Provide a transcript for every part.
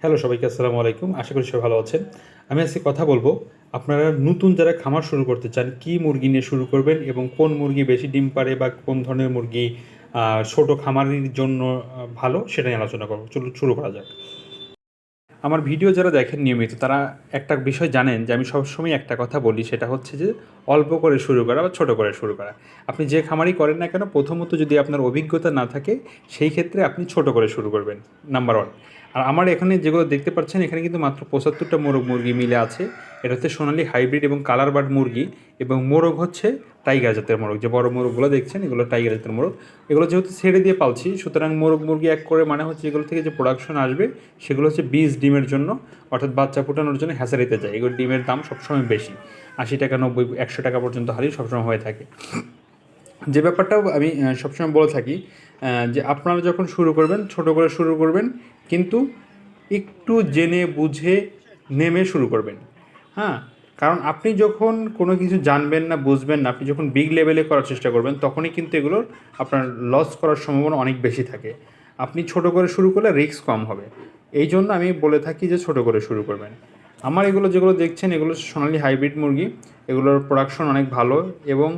Hello সবাইকে আসসালামু আলাইকুম। আশা করি সবাই ভালো আছেন। আমি আজকে কথা বলব, আপনারা নতুন যারা খামার শুরু করতে চান, কি মুরগি নিয়ে শুরু করবেন এবং কোন মুরগি বেশি ডিম পারে বা কোন ধরনের মুরগি ছোটো খামারের জন্য ভালো সেটা নিয়ে আলোচনা করব। চলুন, শুরু করা যাক। আমার ভিডিও যারা দেখেন নিয়মিত, তারা একটা বিষয় জানেন যে আমি সবসময় একটা কথা বলি, সেটা হচ্ছে যে অল্প করে শুরু করা বা ছোটো করে শুরু করা। আপনি যে খামারই করেন না কেন, প্রথমত যদি আপনার অভিজ্ঞতা না থাকে, সেই ক্ষেত্রে আপনি ছোট করে শুরু করবেন নাম্বার ওয়ান আর আমার এখানে যেগুলো দেখতে পাচ্ছেন, এখানে কিন্তু মাত্র পঁচাত্তরটা মোরগ মুরগি মিলে আছে। এটা হচ্ছে সোনালি হাইব্রিড এবং কালার বার্ড মুরগি এবং মোরগ হচ্ছে টাইগার জাতের মোরগ। যে বড় মোরগগুলো দেখছেন, এগুলো টাইগার জাতের মোরগ। এগুলো যেহেতু ছেড়ে দিয়ে পালছি, সুতরাং মোরগ মুরগি এক করে মানে হচ্ছে এগুলো থেকে যে প্রোডাকশন আসবে, সেগুলো হচ্ছে বীজ ডিমের জন্য, অর্থাৎ বাচ্চা ফোটানোর জন্য হ্যাচারিতে যায়। এগুলো ডিমের দাম সবসময় বেশি। আশি টাকা, নব্বই, একশো টাকা পর্যন্ত হারি সবসময় হয়ে থাকে। যে ব্যাপারটাও আমি সবসময় বলে থাকি যে আপনারা যখন শুরু করবেন, ছোট করে শুরু করবেন, কিন্তু একটু জেনে বুঝে নেমে শুরু করবেন। হ্যাঁ কারণ আপনি যখন কোনো কিছু জানবেন না, বুঝবেন না, আপনি যখন বিগ লেভেলে করার চেষ্টা করবেন, তখনই কিন্তু এগুলোর আপনার লস করার সম্ভাবনা অনেক বেশি থাকে। আপনি ছোট করে শুরু করলে রিস্ক কম হবে। এই জন্য আমি বলে থাকি যে ছোট করে শুরু করবেন। আমার এগুলো যেগুলো দেখছেন, এগুলো সোনালি হাইব্রিড মুরগি, এগুলোর প্রোডাকশন অনেক ভালো এবং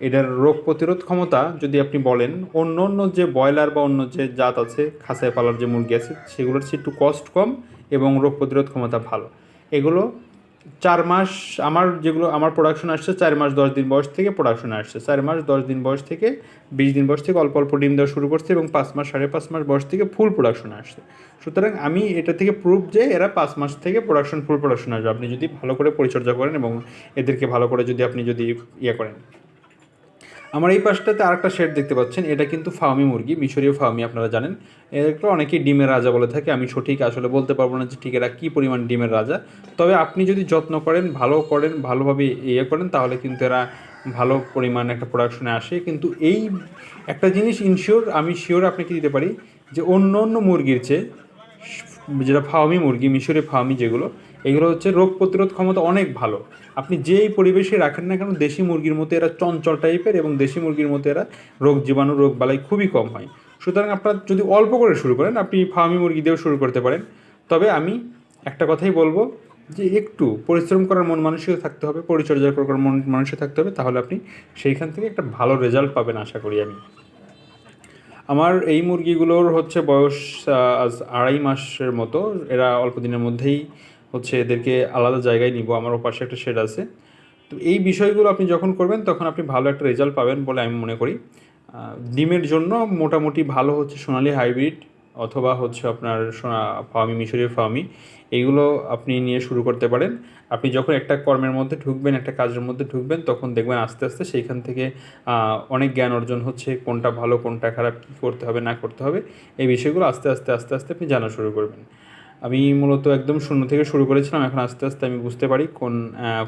এটার রোগ প্রতিরোধ ক্ষমতা যদি আপনি বলেন, অন্য অন্য যে ব্রয়লার বা অন্য যে জাত আছে, খাসায় পালার যে মুরগি আছে, সেগুলোর চেয়ে একটু কস্ট কম এবং রোগ প্রতিরোধ ক্ষমতা ভালো। এগুলো চার মাস আমার যেগুলো, আমার প্রোডাকশন আসছে চার মাস দশ দিন বয়স থেকে প্রোডাকশন আসছে। চার মাস দশ দিন বয়স থেকে বিশ দিন বয়স থেকে অল্প অল্প ডিম দেওয়া শুরু করছে এবং পাঁচ মাস, সাড়ে পাঁচ মাস বয়স থেকে ফুল প্রোডাকশন আসছে। সুতরাং আমি এটা থেকে প্রুফ যে এরা পাঁচ মাস থেকে প্রোডাকশন ফুল প্রোডাকশন আসবে। আপনি যদি ভালো করে পরিচর্যা করেন এবং এদেরকে ভালো করে যদি আপনি যদি ইয়ে করেন। আমার এই পাশটাতে আরেকটা শেড দেখতে পাচ্ছেন, এটা কিন্তু ফার্মি মুরগি, মিশরীয় ফার্মি আপনারা জানেন। এগুলো অনেকেই ডিমের রাজা বলে থাকে, আমি সঠিক আসলে বলতে পারব না যে ঠিক এরা কী পরিমাণ ডিমের রাজা। তবে আপনি যদি যত্ন করেন, ভালো করেন, ভালোভাবে ইয়ে করেন, তাহলে কিন্তু এরা ভালো পরিমাণ একটা প্রোডাকশনে আসে। কিন্তু এই একটা জিনিস ইনশিওর আমি শিওর আপনাকে দিতে পারি যে অন্য অন্য মুরগির চেয়ে, যেটা ফার্মি মুরগি মিশরে ফার্মি যেগুলো এগুলো হচ্ছে রোগ প্রতিরোধ ক্ষমতা অনেক ভালো। আপনি যেই পরিবেশে রাখেন না কেন, দেশি মুরগির মতো এরা চঞ্চল টাইপের এবং দেশি মুরগির মতো এরা রোগ জীবাণু, রোগ বালাই খুবই কম হয়। সুতরাং আপনার যদি অল্প করে শুরু করেন, আপনি ফার্মি মুরগি দিয়েও শুরু করতে পারেন। তবে আমি একটা কথাই বলব যে একটু পরিশ্রম করার মন মানসিকতা থাকতে হবে, পরিচর্যা করার মন মানসিক থাকতে হবে, তাহলে আপনি সেইখান থেকে একটা ভালো রেজাল্ট পাবেন, আশা করি আমি। আমার এই মুরগিগুলোর হচ্ছে বয়স আজ আড়াই মাসের মতো। এরা অল্প দিনের মধ্যেই হচ্ছে এদেরকে আলাদা জায়গায় নিব, আমার পাশে একটা শেড আছে। তো এই বিষয়গুলো আপনি যখন করবেন, তখন আপনি ভালো একটা রেজাল্ট পাবেন বলে আমি মনে করি। ডিমের জন্য মোটামুটি ভালো হচ্ছে সোনালি হাইব্রিড অথবা হচ্ছে আপনার সোনা ফার্মি মিশরীয় ফার্মি এইগুলো আপনি নিয়ে শুরু করতে পারেন। আপনি যখন একটা কর্মের মধ্যে ঢুকবেন, একটা কাজের মধ্যে ঢুকবেন, তখন দেখবেন আস্তে আস্তে সেইখান থেকে অনেক জ্ঞান অর্জন হচ্ছে, কোনটা ভালো, কোনটা খারাপ, কী করতে হবে, না করতে হবে, এই বিষয়গুলো আস্তে আস্তে আস্তে আস্তে আপনি জানা শুরু করবেন। আমি মূলত একদম শূন্য থেকে শুরু করেছিলাম, এখন আস্তে আস্তে আমি বুঝতে পারি কোন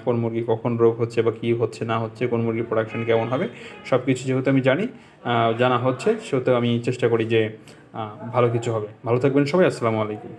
কোন মুরগি কখন রোগ হচ্ছে বা কী হচ্ছে, না হচ্ছে, কোন মুরগির প্রোডাকশন কেমন হবে সব কিছু যেহেতু আমি জানি জানা হচ্ছে, সেহেতু আমি চেষ্টা করি যে ভালো কিছু হবে। ভালো থাকবেন সবাই, আসসালামু আলাইকুম।